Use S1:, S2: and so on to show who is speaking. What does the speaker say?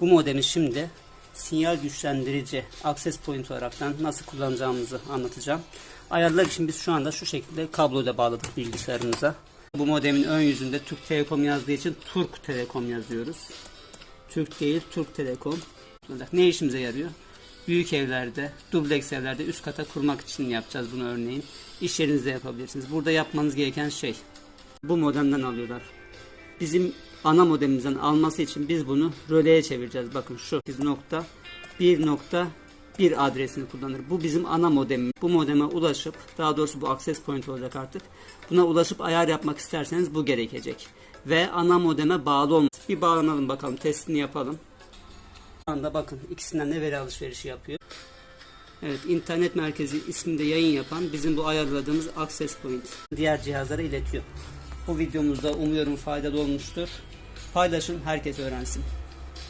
S1: Bu modemi şimdi sinyal güçlendirici access point olaraktan nasıl kullanacağımızı anlatacağım. Ayarlar için biz şu anda şu şekilde kabloyla bağladık bilgisayarımıza. Bu modemin ön yüzünde Türk Telekom yazdığı için Turk Telekom yazıyoruz. Türk değil Türk Telekom. Ne işimize yarıyor? Büyük evlerde, dubleks evlerde üst kata kurmak için yapacağız bunu örneğin. İş yerinizde yapabilirsiniz. Burada yapmanız gereken şey bu modemden alıyorlar. Bizim ana modemimizden alması için biz bunu röleye çevireceğiz. Bakın şu nokta 1.1 adresini kullanır. Bu bizim ana modemimiz. Bu modeme ulaşıp daha doğrusu bu access point olacak artık. Buna ulaşıp ayar yapmak isterseniz bu gerekecek. Ve ana modeme bağlı olması. Bir bağlanalım bakalım testini yapalım. Şu anda bakın ikisinden de veri alışverişi yapıyor. Evet, internet merkezi isminde yayın yapan bizim bu ayarladığımız access point diğer cihazlara iletiyor. Bu videomuzda umuyorum faydalı olmuştur. Paylaşın, herkes öğrensin.